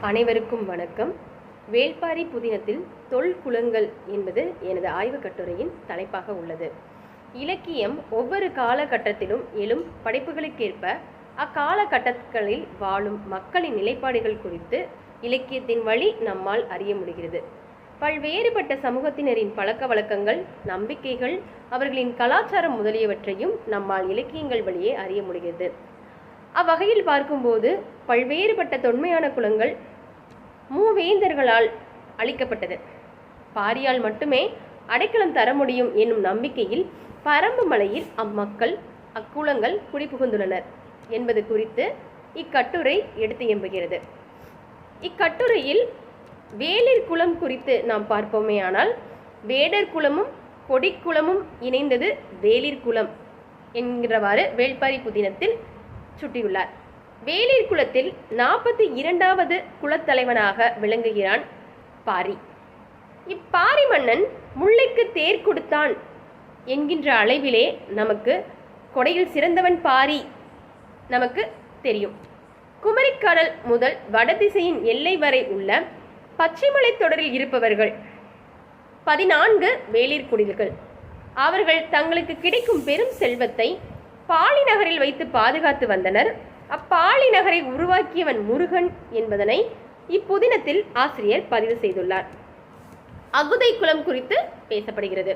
அனைவருக்கும் வணக்கம். வேள்பாரி புதினத்தில் தொல்குலங்கள் என்பது எனது ஆய்வுக் கட்டுரையின் தலைப்பாக உள்ளது. இலக்கியம் ஒவ்வொரு காலகட்டத்திலும் எழும் படைப்புகளுக்கேற்ப அக்காலகட்டங்களில் வாழும் மக்களின் நிலைப்பாடுகள் குறித்து இலக்கியத்தின் வழி நம்மால் அறிய முடிகிறது. பல்வேறுபட்ட சமூகத்தினரின் பழக்க வழக்கங்கள் நம்பிக்கைகள் அவர்களின் கலாச்சாரம் முதலியவற்றையும் நம்மால் இலக்கியங்கள் வழியே அறிய முடிகிறது. அவ்வகையில் பார்க்கும்போது பல்வேறுபட்ட தொன்மையான குலங்கள் மூவேந்தர்களால் அளிக்கப்பட்டது பாரியால் மட்டுமே அடைக்கலம் தர முடியும் என்னும் நம்பிக்கையில் பரம்பு மலையில் அம்மக்கள் அக்குலங்கள் குடிபுகுந்துள்ளனர் என்பது குறித்து இக்கட்டுரை எடுத்து எம்புகிறது. இக்கட்டுரையில் வேளிர் குலம் குறித்து நாம் பார்ப்போமேயானால் வேடர் குலமும் கொடிக்குலமும் இணைந்தது வேளிர் குலம் என்கிறவாறு வேள்பாரி புதினத்தில் சுட்டியுள்ளார். வேலீர் குலத்தில் நாற்பத்தி இரண்டாவது குலத்தலைவனாக விளங்குகிறான் பாரி. இப்பாரி மன்னன் முல்லைக்கு தேர் கொடுத்தான் என்கின்ற அளவிலே நமக்கு கொடையில் சிறந்தவன் பாரி நமக்கு தெரியும். குமரிக்கடல் முதல் வடதிசையின் எல்லை வரை உள்ள பச்சைமலை தொடரில் இருப்பவர்கள் பதினான்கு வேளிர் குடில்கள். அவர்கள் தங்களுக்கு கிடைக்கும் பெரும் செல்வத்தை பாலி நகரில் வைத்து பாதுகாத்து வந்தனர். அப்பாலி நகரை உருவாக்கியவன் முருகன் என்பதனை இப்புதினத்தில் ஆசிரியர் பதிவு செய்துள்ளார். அகுதை குலம் குறித்து பேசப்படுகிறது.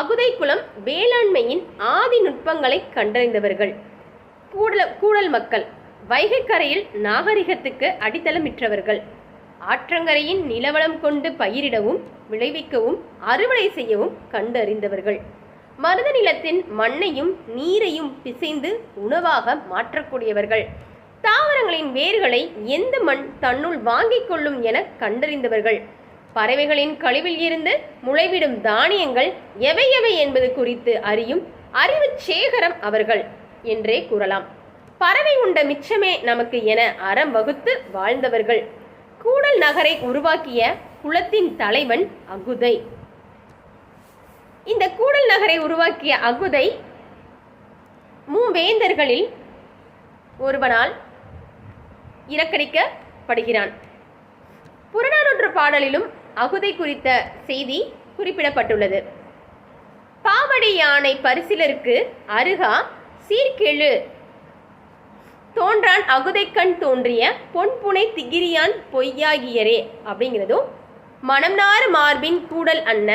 அகுதை குலம் வேளாண்மையின் ஆதி நுட்பங்களை கண்டறிந்தவர்கள். கூடல கூடல் மக்கள் வைகைக்கரையில் நாகரிகத்துக்கு அடித்தளமிற்றவர்கள். ஆற்றங்கரையின் நிலவளம் கொண்டு பயிரிடவும் விளைவிக்கவும் அறுவடை செய்யவும் கண்டறிந்தவர்கள். மருத நிலத்தின் மண்ணையும் நீரையும் பிசைந்து உணவாக மாற்றக்கூடியவர்கள். தாவரங்களின் வேர்களை எந்த மண் தன்னுள் வாங்கிக் கொள்ளும் என கண்டறிந்தவர்கள். பறவைகளின் கழிவில் இருந்து முளைவிடும் தானியங்கள் எவை எவை என்பது குறித்து அறியும் அறிவு சேகரம் அவர்கள் என்றே கூறலாம். பறவை உண்ட மிச்சமே நமக்கு என அறம் வகுத்து வாழ்ந்தவர்கள். கூடல் நகரை உருவாக்கிய குலத்தின் தலைவன் அகுதை. இந்த கூடல் நகரை உருவாக்கிய அகுதை மூவேந்தர்களில் ஒருவனால் இறக்கடிக்கப்படுகிறான் புறநானூற்று பாடலிலும் அகுதை குறித்த செய்தி குறிப்பிடப்பட்டுள்ளது. பாவடி யானை பரிசிலருக்கு அருகா சீர்கெழு தோன்றான் அகுதைக்கண் தோன்றிய பொன்புனை திகிரியான் பொய்யாகியரே அப்படிங்கிறதும் மனம்நாறு மார்பின் கூடல் அன்ன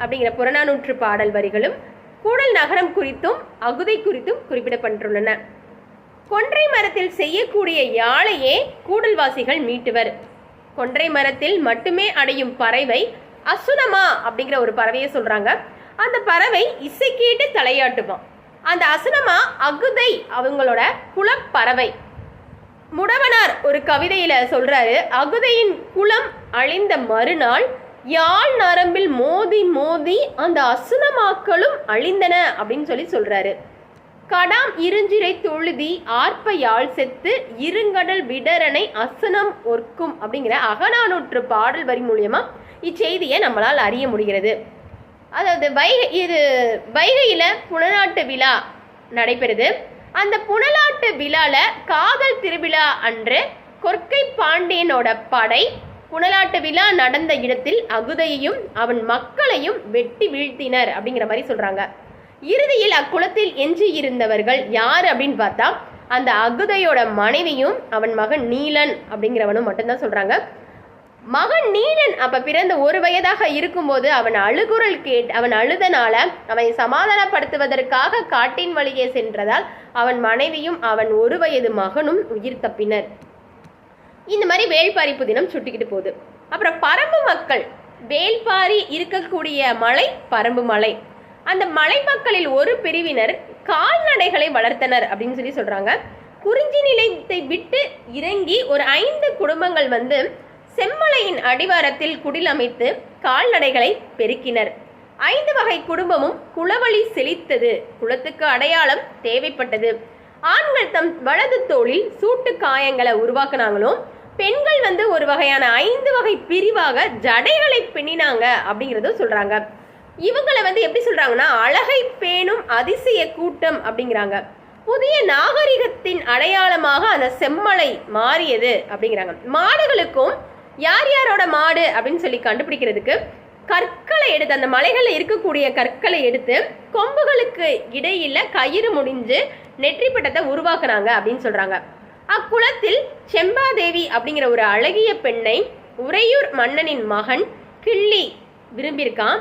அப்படிங்கிற புறநானூற்று பாடல் வரிகளும் கூடல் நகரம் குறித்தும் அகுதை குறித்தும் குறிப்பிடப்பட்டுள்ளன. கொன்றை மரத்தில் செய்யக்கூடிய யாழையே கூடல்வாசிகள் மீட்டுவர். கொன்றை மரத்தில் மட்டுமே அடையும் பறவை அசுனமா அப்படிங்கிற ஒரு பறவையை சொல்றாங்க. அந்த பறவை இசை கேட்டு தலையாட்டுமாம். அந்த அசுனமா அகுதை அவங்களோட குலப்பறவை. முடவனார் ஒரு கவிதையில சொல்றாரு அகுதையின் குலம் அழிந்த மறுநாள் யாழ் நரம்பில் மோதி மோதி அந்த அசுனமாக்களும் அழிந்தன அப்படின்னு சொல்லி சொல்றாரு. கடாம் இருஞ்சிரை தொழுதி ஆர்ப்ப யாழ் செத்து இருங்கடல் விடரனை அசனம் ஒர்க்கும் அப்படிங்கிற அகநானூற்று பாடல் வரி மூலியமா இச்செய்தியை நம்மளால் அறிய முடிகிறது. அதாவது வைகை இது வைகையில் புனநாட்டு விழா நடைபெறுது. அந்த புனலாட்டு விழால காதல் திருவிழா அன்று கொற்கை பாண்டியனோட படை புனலாட்டு விழா நடந்த இடத்தில் அகுதையையும் அவன் மக்களையும் வெட்டி வீழ்த்தினர் அப்படிங்கிற மாதிரி சொல்றாங்க. இறுதியில் அக்குளத்தில் எஞ்சி இருந்தவர்கள் யார் அப்படின்னு பார்த்தா அந்த அகுதையோட மனைவியும் அவன் மகன் நீலன் அப்படிங்கிறவனும் மட்டும்தான் சொல்றாங்க. மகன் நீலன் அப்ப பிறந்த ஒரு வயதாக இருக்கும்போது அவன் அழுகுரல் கேட் அவன் அழுதனால அவனை சமாதானப்படுத்துவதற்காக காட்டின் வழியே சென்றதால் அவன் மனைவியும் அவன் ஒரு வயது மகனும் உயிர் தப்பினர். இந்த மாதிரி வேள்பாரி புதினம் சுட்டிக்கிட்டு போகுது. அப்புறம் பரம்பு மக்கள் வேள்பாரி இருக்கக்கூடிய மலை பரம்பு மலை. அந்த மலை மக்களில் ஒரு பிரிவினர் கால்நடைகளை வளர்த்தனர் அப்படின்னு சொல்லி சொல்றாங்க. குறிஞ்சி நிலையத்தை விட்டு இறங்கி ஒரு ஐந்து குடும்பங்கள் வந்து செம்மலையின் அடிவாரத்தில் குடில் அமைத்து கால்நடைகளை பெருக்கினர். ஐந்து வகை குடும்பமும் குளவழி செழித்தது. குளத்துக்கு அடையாளம் தேவைப்பட்டது. ஆண்கள் தம் வலது தோளில் சூட்டு காயங்களை உருவாக்குனாங்களும் பெண்கள் வந்து ஒரு வகையான ஐந்து வகை பிரிவாக ஜடைகளை பின்னினாங்க அப்படிங்கிறதும் சொல்றாங்க. இவங்களை வந்து எப்படி சொல்றாங்கன்னா அழகை பேணும் அதிசய கூட்டம் அப்படிங்கிறாங்க. புதிய நாகரிகத்தின் அடையாளமாக அந்த செம்மலை மாறியது அப்படிங்கிறாங்க. மாடுகளுக்கும் யார் யாரோட மாடு அப்படின்னு சொல்லி கண்டுபிடிக்கிறதுக்கு கற்களை எடுத்து அந்த மலைகளில் இருக்கக்கூடிய கற்களை எடுத்து கொம்புகளுக்கு இடையில கயிறு முடிஞ்சு நெற்றி பட்டத்தை உருவாக்குனாங்க அப்படின்னு சொல்றாங்க. அக்குளத்தில் செம்பாதேவி அப்படிங்கிற ஒரு அழகிய பெண்ணை உறையூர் மன்னனின் மகன் கிள்ளி விரும்பியிருக்கான்.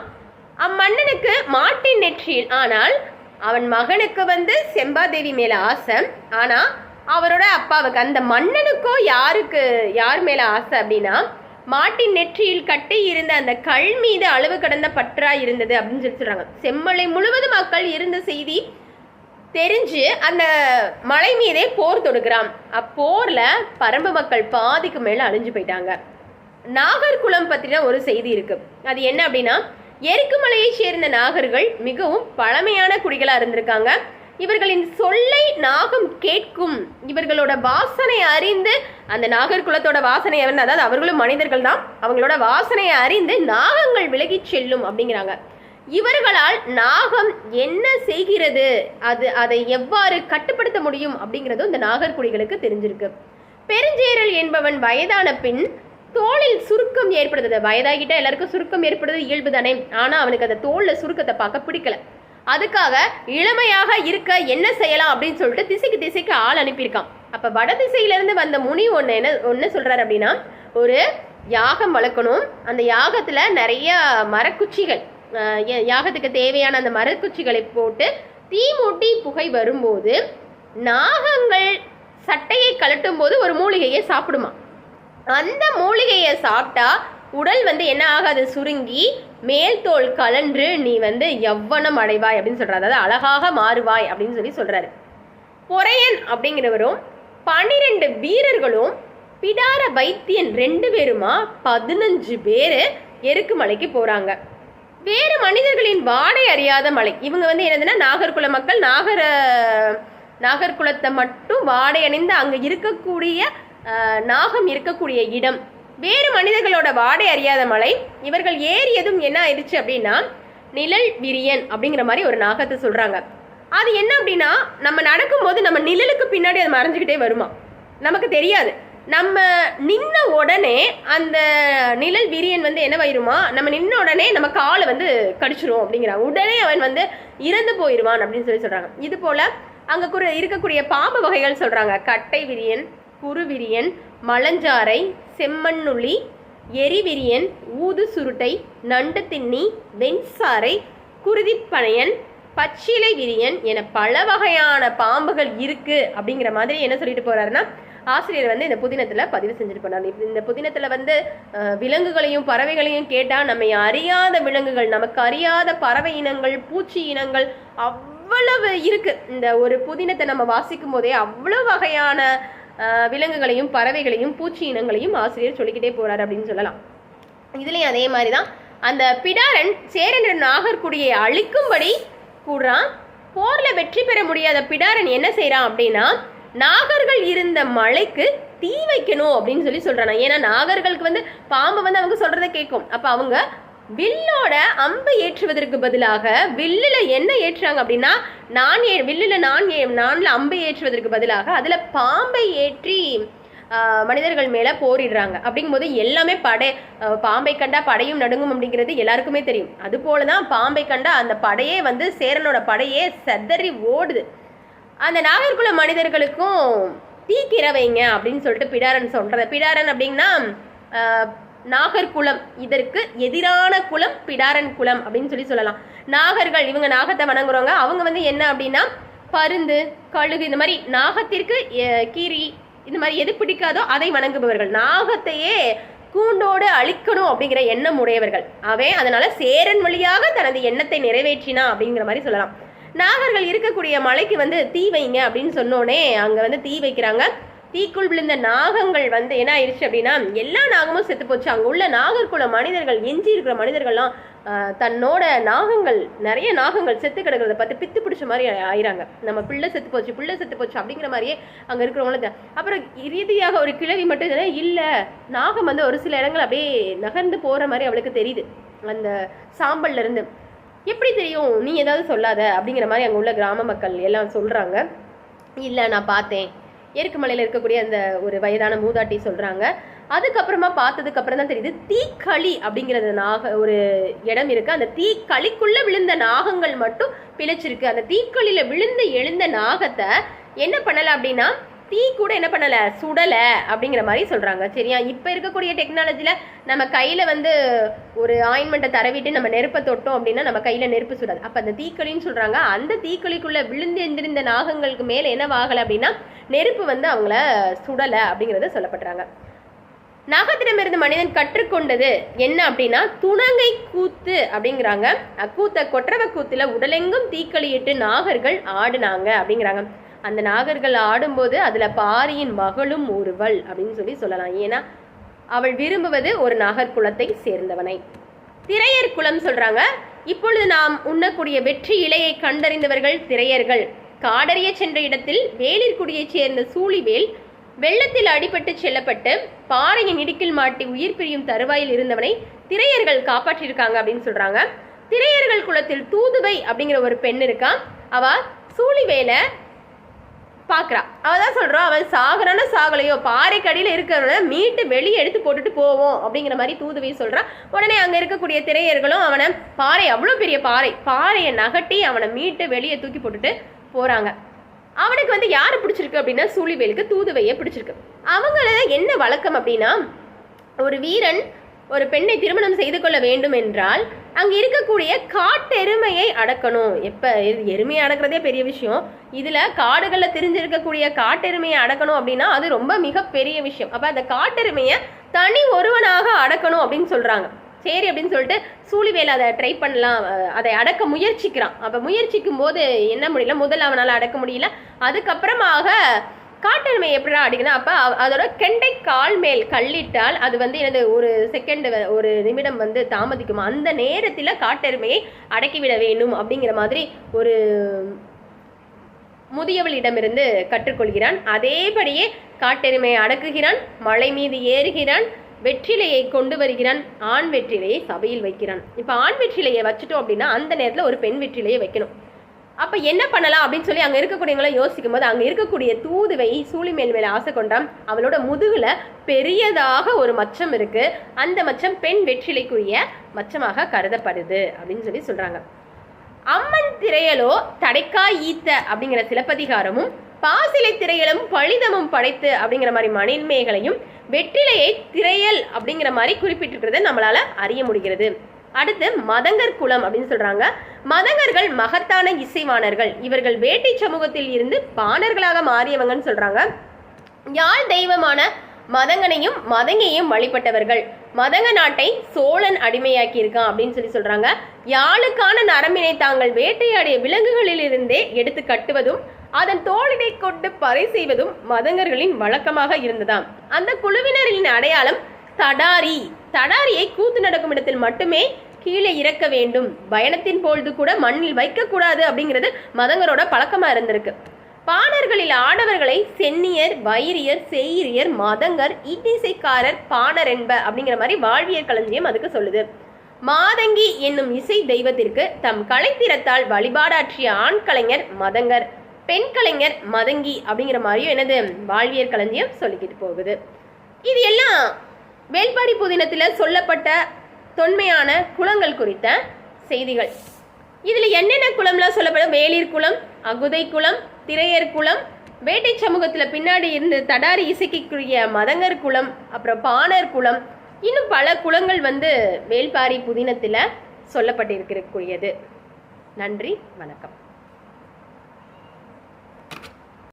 அம்மன்னனுக்கு மாட்டின் நெற்றியில் ஆனால் அவன் மகனுக்கு வந்து செம்பாதேவி மேல ஆசை. ஆனா அவரோட அப்பாவுக்கு அந்த மன்னனுக்கோ யாருக்கு யார் மேல ஆசை அப்படின்னா மாட்டின் நெற்றியில் கட்டி இருந்த அந்த கல் மீது அளவு கடந்த பற்றா இருந்தது அப்படின்னு சொல்லி சொல்றாங்க. செம்மலை முழுவதும் மக்கள் இருந்த செய்தி தெரிஞ்சு அந்த மலை மீதே போர் தொடுக்கிறான். அப்போர்ல பரம்பு மக்கள் பாதிக்கு மேல அழிஞ்சு போயிட்டாங்க. நாகர்குலம் பத்தின ஒரு செய்தி இருக்கு. அது என்ன அப்படின்னா எருக்குமலையை சேர்ந்த நாகர்கள் மிகவும் பழமையான குடிகளா இருந்திருக்காங்க. இவர்களின் சொல்லை நாகம் கேட்கும். இவர்களோட வாசனை அறிந்து அந்த நாகர்குலத்தோட வாசனை அறிந்து அதாவது அவர்களும் மனிதர்கள் தான். அவங்களோட வாசனையை அறிந்து நாகங்கள் விலகிச் செல்லும் அப்படிங்கிறாங்க. இவர்களால் நாகம் என்ன செய்கிறது? அது அதை எவ்வாறு கட்டுப்படுத்த முடியும் அப்படிங்கிறதும் இந்த நாகர்குடிகளுக்கு தெரிஞ்சிருக்கு. பெருஞ்சேரல் என்பவன் வயதான பின் தோளில் சுருக்கம் ஏற்படுது வயதாகிட்டா எல்லாருக்கும் சுருக்கம் ஏற்படுது இயல்பு தானே ஆனால் அவனுக்கு அந்த தோளில் சுருக்கத்தை பார்க்க பிடிக்கல. அதுக்காக இளமையாக இருக்க என்ன செய்யலாம் அப்படின்னு சொல்லிட்டு திசைக்கு திசைக்கு ஆள் அனுப்பியிருக்கான். அப்போ வட திசையிலேருந்து வந்த முனி ஒன்று என்ன ஒன்று சொல்கிறார் அப்படின்னா ஒரு யாகம் வளர்க்கணும். அந்த யாகத்தில் நிறைய மரக்குச்சிகள் யாகத்துக்கு தேவையான அந்த மரக்குச்சிகளை போட்டு தீ மூட்டி புகை வரும்போது நாகங்கள் சட்டையை கலட்டும் போது ஒரு மூலிகையை சாப்பிடுமா. அந்த மூலிகையை சாப்பிட்டா உடல் வந்து என்ன ஆகாது? சுருங்கி மேல் தோல் கலன்று நீ வந்து எவ்வனம் அடைவாய் அப்படின்னு சொல்கிறார் அதாவது அழகாக மாறுவாய் அப்படின்னு சொல்லி சொல்கிறாரு பொறையன் அப்படிங்கிறவரும் பன்னிரெண்டு வீரர்களும் பிடார வைத்தியன் ரெண்டு பேருமா பதினஞ்சு பேர் எருக்கு மலைக்கு போகிறாங்க வேறு மனிதர்களின் வாடை அறியாத மலை. இவங்க வந்து என்னதுன்னா நாகர்குல மக்கள் நாகர நாகர்குலத்தை மட்டும் வாடை அணிந்து அங்கே இருக்கக்கூடிய நாகம் இருக்கக்கூடிய இடம். வேறு மனிதர்களோட வாடை அறியாத மலை இவர்கள் ஏறியதும் என்ன ஆயிடுச்சு அப்படின்னா நிழல் விரியன் அப்படிங்கிற மாதிரி ஒரு நாகத்தை சொல்கிறாங்க அது என்ன அப்படின்னா நம்ம நடக்கும்போது நம்ம நிழலுக்கு பின்னாடி அது மறைஞ்சுக்கிட்டே வருமா? நமக்கு தெரியாது. நம்ம நின்ன உடனே அந்த நிழல் விரியன் வந்து என்னவாயிருமா நம்ம நின்ன உடனே நம்ம காலை வந்து கடிச்சிரும் அப்படிங்கிறாங்க உடனே அவன் வந்து இறந்து போயிடுவான் அப்படின்னு சொல்லி சொல்கிறாங்க இது போல் அங்கே இருக்கக்கூடிய பாம்பு வகைகள் சொல்கிறாங்க கட்டை விரியன் குருவிரியன் மலஞ்சாரை செம்மண்ணுளி எரிவிரியன் ஊது சுருட்டை நண்டு தின்னி வெண்சாறை குருதிப்பனையன் பச்சிலை விரியன் என பல வகையான பாம்புகள் இருக்குது அப்படிங்கிற மாதிரி என்ன சொல்லிட்டு போகிறாருன்னா ஆசிரியர் வந்து இந்த புதினத்தில் பதிவு செஞ்சுட்டு போனார். இந்த புதினத்தில் வந்து விலங்குகளையும் பறவைகளையும் கேட்டால் நம்மை அறியாத விலங்குகள் நமக்கு அறியாத பறவை இனங்கள் பூச்சி இனங்கள் அவ்வளவு இருக்குது இந்த ஒரு புதினத்தை நம்ம வாசிக்கும் போதே அவ்வளோ வகையான விலங்குகளையும் பறவைகளையும் பூச்சி இனங்களையும் ஆசிரியர் சொல்லிக்கிட்டே போறாரு அப்படின்னு சொல்லலாம். இதுலயும் அதே மாதிரி தான் அந்த பிடாரன் சேரன்ற நாகர்குடியை அழிக்கும்படி கூடுறான் போர்ல வெற்றி பெற முடியாத பிடாரன் என்ன செய்கிறான் அப்படின்னா நாகர்கள் இருந்த மலைக்கு தீ வைக்கணும் அப்படின்னு சொல்லி சொல்றானா. ஏன்னா நாகர்களுக்கு வந்து பாம்பு வந்து அவங்க சொல்றதை கேட்கும். அப்ப அவங்க வில்லோட அம்பு ஏற்றுவதற்கு பதிலாக வில்லில் என்ன ஏற்றுறாங்க அப்படின்னா நான் ஏ வில்லில் நான் ஏ நான்ல அம்பு ஏற்றுவதற்கு பதிலாக அதில் பாம்பை ஏற்றி மனிதர்கள் மேலே போரிடுறாங்க. அப்படிங்கும்போது எல்லாமே படை பாம்பை கண்டா படையும் நடுங்கும் அப்படிங்கிறது எல்லாருக்குமே தெரியும். அதுபோல தான் பாம்பை கண்டா அந்த படையே வந்து சேரனோட படையே செதறி ஓடுது. அந்த நாகர்குல மனிதர்களுக்கும் தீக்கிற வைங்க அப்படின்னு சொல்லிட்டு பிடாரன் சொல்கிறத பிடாரன் அப்படின்னா நாகர்குலம் இதற்கு எதிரான குலம் பிடாரன் குலம் அப்படின்னு சொல்லி சொல்லலாம். நாகர்கள் இவங்க நாகத்தை வணங்குறவங்க அவங்க வந்து என்ன அப்படின்னா பருந்து கழுகு இந்த மாதிரி நாகத்திற்கு கீரி இந்த மாதிரி எது பிடிக்காதோ அதை வணங்குபவர்கள். நாகத்தையே கூண்டோடு அழிக்கணும் அப்படிங்கிற எண்ணம் உடையவர்கள். அவன் அதனால சேரன் வழியாக தனது எண்ணத்தை நிறைவேற்றினா அப்படிங்கிற மாதிரி சொல்லலாம். நாகர்கள் இருக்கக்கூடிய மலைக்கு வந்து தீ வைங்க அப்படின்னு சொன்னோடனே அங்க வந்து தீ வைக்கிறாங்க. தீக்குள் விழுந்த நாகங்கள் வந்து என்ன ஆயிடுச்சு அப்படின்னா எல்லா நாகமும் செத்து போச்சு. அங்கே உள்ள நாகர்குல மனிதர்கள் எஞ்சி இருக்கிற மனிதர்கள்லாம் தன்னோட நாகங்கள் நிறைய நாகங்கள் செத்து கிடக்கிறத பார்த்து பித்து பிடிச்ச மாதிரி ஆயிராங்க நம்ம பிள்ளை செத்து போச்சு பிள்ளை செத்து போச்சு அப்படிங்கிற மாதிரியே அங்கே இருக்கிறவங்கள அப்புறம் இறுதியாக ஒரு கிழவி மட்டும் இல்லை இல்லை நாகம் வந்து ஒரு சில இடங்கள் அப்படியே நகர்ந்து போகிற மாதிரி அவளுக்கு தெரியுது. அந்த சாம்பல்ல இருந்து. எப்படி தெரியும்? நீ ஏதாவது சொல்லாத அப்படிங்கிற மாதிரி அங்கே உள்ள கிராம மக்கள் எல்லாம் சொல்கிறாங்க இல்லை நான் பார்த்தேன். எருக்குமலையில் இருக்கக்கூடிய அந்த ஒரு வயதான மூதாட்டி சொல்கிறாங்க அதுக்கப்புறமா பார்த்ததுக்கு அப்புறம் தான் தெரியுது தீக்களி அப்படிங்கிறது நாக ஒரு இடம் இருக்கு. அந்த தீக்களிக்குள்ள விழுந்த நாகங்கள் மட்டும் பிழைச்சிருக்கு. அந்த தீக்களியில விழுந்து எழுந்த நாகத்தை என்ன பண்ணலை அப்படின்னா தீ கூட என்ன பண்ணலை? சுடலை அப்படிங்கிற மாதிரி சொல்கிறாங்க சரியா? இப்போ இருக்கக்கூடிய டெக்னாலஜியில் நம்ம கையில் வந்து ஒரு ஆயின்மெண்ட்டை தரவிட்டு நம்ம நெருப்பை தொட்டோம் அப்படின்னா நம்ம கையில் நெருப்பு சுடாது. அப்போ அந்த தீக்களின்னு சொல்கிறாங்க அந்த தீக்களிக்குள்ள விழுந்து எந்திருந்த நாகங்களுக்கு மேலே என்னவாகலை அப்படின்னா நெருப்பு வந்து அவங்கள சுடலை அப்படிங்கிறத சொல்லப்படுறாங்க நாகத்திடமிருந்து மனிதன் கற்றுக்கொண்டது என்ன அப்படின்னா துணங்கை கூத்து அப்படிங்கிறாங்க. அக்கூத்த கொற்றவை கூத்துல உடலெங்கும் தீக்களியிட்டு நாகர்கள் ஆடுனாங்க அப்படிங்கிறாங்க. அந்த நாகர்கள் ஆடும்போது அதில் பாரியின் மகளும் ஒருவள் அப்படின்னு சொல்லி சொல்லலாம். ஏன்னா அவள் விரும்புவது ஒரு நாகர்குலத்தை சேர்ந்தவனை. திரையர் குலம் சொல்றாங்க இப்பொழுது நாம் உண்ணக்கூடிய வெற்றி இலையை கண்டறிந்தவர்கள் திரையர்கள். காடறிய சென்ற இடத்தில் வேலிற்குடியைச் சேர்ந்த சூழிவேல் வெள்ளத்தில் அடிபட்டு செல்லப்பட்டு பாறையின் இடுக்கில் மாட்டி உயிர் பிரியும் தருவாயில் இருந்தவனை திரையர்கள் காப்பாற்றியிருக்காங்க அப்படின்னு சொல்றாங்க. திரையர்கள் குலத்தில் தூதுவை அப்படிங்கிற ஒரு பெண் இருக்கா. அவ சூழிவேலை பார்க்குறா அவள் தான் சொல்கிறோம் அவன் சாகுறான சாகலையோ பாறைக்கடியில் இருக்கிறவன மீட்டு வெளியே எடுத்து போட்டுட்டு போவோம் அப்படிங்கிற மாதிரி தூதுவை சொல்கிறான் உடனே அங்கே இருக்கக்கூடிய திரையர்களும் அவனை பாறை அவ்வளோ பெரிய பாறை பாறையை நகட்டி அவனை மீட்டு வெளியே தூக்கி போட்டுட்டு போகிறாங்க அவனுக்கு வந்து யார் பிடிச்சிருக்கு அப்படின்னா சூழிவேலுக்கு தூதுவையை பிடிச்சிருக்கு. அவங்கள என்ன வழக்கம் அப்படின்னா ஒரு வீரன் ஒரு பெண்ணை திருமணம் செய்து கொள்ள வேண்டும் என்றால் அங்கே இருக்கக்கூடிய காட்டெருமையை அடக்கணும். எப்போ இது எருமையை அடக்கிறதே பெரிய விஷயம். இதில் காடுகளில் தெரிஞ்சிருக்கக்கூடிய காட்டெருமையை அடக்கணும் அப்படின்னா அது ரொம்ப மிகப்பெரிய விஷயம். அப்போ அந்த காட்டெருமையை தனி ஒருவனாக அடக்கணும் அப்படின்னு சொல்கிறாங்க சரி அப்படின்னு சொல்லிட்டு சூழிவேல் அதை ட்ரை பண்ணலாம். அதை அடக்க முயற்சிக்கிறான். அப்போ முயற்சிக்கும் போது என்ன முடியல? முதல்ல அவனால் அடக்க முடியல. அதுக்கப்புறமாக காட்டெருமை எப்படிலாம் அடிக்கணும் அப்போ அதோட கெண்டை கால் மேல் கல்லிட்டால் அது வந்து எனது ஒரு செகண்ட் ஒரு நிமிடம் வந்து தாமதிக்குமா. அந்த நேரத்தில் காட்டெருமையை அடக்கிவிட வேண்டும் அப்படிங்கிற மாதிரி ஒரு முதியவளிடமிருந்து கற்றுக்கொள்கிறான். அதேபடியே காட்டெருமையை அடக்குகிறான் மலை மீது ஏறுகிறான் வெற்றிலையை கொண்டு வருகிறான் ஆண் வெற்றிலையை சபையில் வைக்கிறான். இப்போ ஆண் வெற்றிலையை வச்சுட்டோம் அப்படின்னா அந்த நேரத்தில் ஒரு பெண் வெற்றிலையை வைக்கணும். அப்போ என்ன பண்ணலாம் அப்படின்னு சொல்லி அங்கே இருக்கக்கூடியவங்களை யோசிக்கும் போது அங்கே இருக்கக்கூடிய தூதுவை சூழிமேல் மேலே ஆசை கொண்டான். அவளோட முதுகில் பெரியதாக ஒரு மச்சம் இருக்கு. அந்த மச்சம் பெண் வெற்றிலைக்குரிய மச்சமாக கருதப்படுது அப்படின்னு சொல்லி சொல்கிறாங்க அம்மன் திரையலோ தடைக்கா ஈத்த அப்படிங்கிற சிலப்பதிகாரமும் பாசிலை திரையலும் பழிதமும் படைத்து அப்படிங்கிற மாதிரி மணின்மைகளையும் வெற்றிலையை திரையல் அப்படிங்கிற மாதிரி குறிப்பிட்டிருக்கிறத நம்மளால் அறிய முடிகிறது. அடுத்து மதங்கர் குலம் அப்படின்னு சொல்றாங்க. மதங்கர்கள் மகத்தான இசைவாணர்கள். இவர்கள் வேட்டை சமூகத்தில் இருந்து பாணர்களாக மாறியவங்கன்னு சொல்றாங்க. யாழ் தெய்வமான மதங்கனையும் மதங்கையும் வழிபட்டவர்கள். மதங்க நாட்டை சோழன் அடிமையாக்கி இருக்கான் அப்படின்னு சொல்லி சொல்றாங்க. யாழுக்கான நரம்பினை தாங்கள் வேட்டையாடிய விலங்குகளிலிருந்தே எடுத்து கட்டுவதும் அதன் தோளினை கொண்டு பறை செய்வதும் மதங்கர்களின் வழக்கமாக இருந்ததாம். அந்த குழுவினரின் அடையாளம் தடாரி. தடாரியை கூத்து நடக்கும் இடத்தில் மட்டுமே கீழே இறக்க வேண்டும். பயணத்தின் பொழுது கூட மண்ணில் வைக்கக்கூடாது அப்படிங்கிறது மதங்கரோட பழக்கமாக இருந்திருக்கு. பாணர்களில் ஆடவர்களை சென்னியர் வைரியர் செய்யரியர் மதங்கர் இட்டிசைக்காரர் பாணர் என்ப அப்படிங்கிற மாதிரி வாழ்வியர் களஞ்சியம் அதுக்கு சொல்லுது. மாதங்கி என்னும் இசை தெய்வத்திற்கு தம் கலைத்திறத்தால் வழிபாடாற்றிய ஆண் கலைஞர் மதங்கர் பெண் கலைஞர் மதங்கி அப்படிங்கிற மாதிரியும் என்னது? வாழ்வியர் களஞ்சியம் சொல்லிக்கிட்டு போகுது. இது எல்லாம் வேல்பாரி புதினத்தில் சொல்லப்பட்ட தொன்மையான குளங்கள் குறித்த செய்திகள். இதில் என்னென்ன குளம்லாம் சொல்லப்படும்? வேளிர் குளம் அகுதை குளம் திரையர் குளம் வேட்டை சமூகத்தில் பின்னாடி இருந்து தடாரி இசைக்கக்கூடிய மதங்கர் குளம் அப்புறம் பாணர் குளம் இன்னும் பல குளங்கள் வந்து வேல்பாரி புதினத்தில் சொல்லப்பட்டிருக்கக்கூடியது. நன்றி வணக்கம்.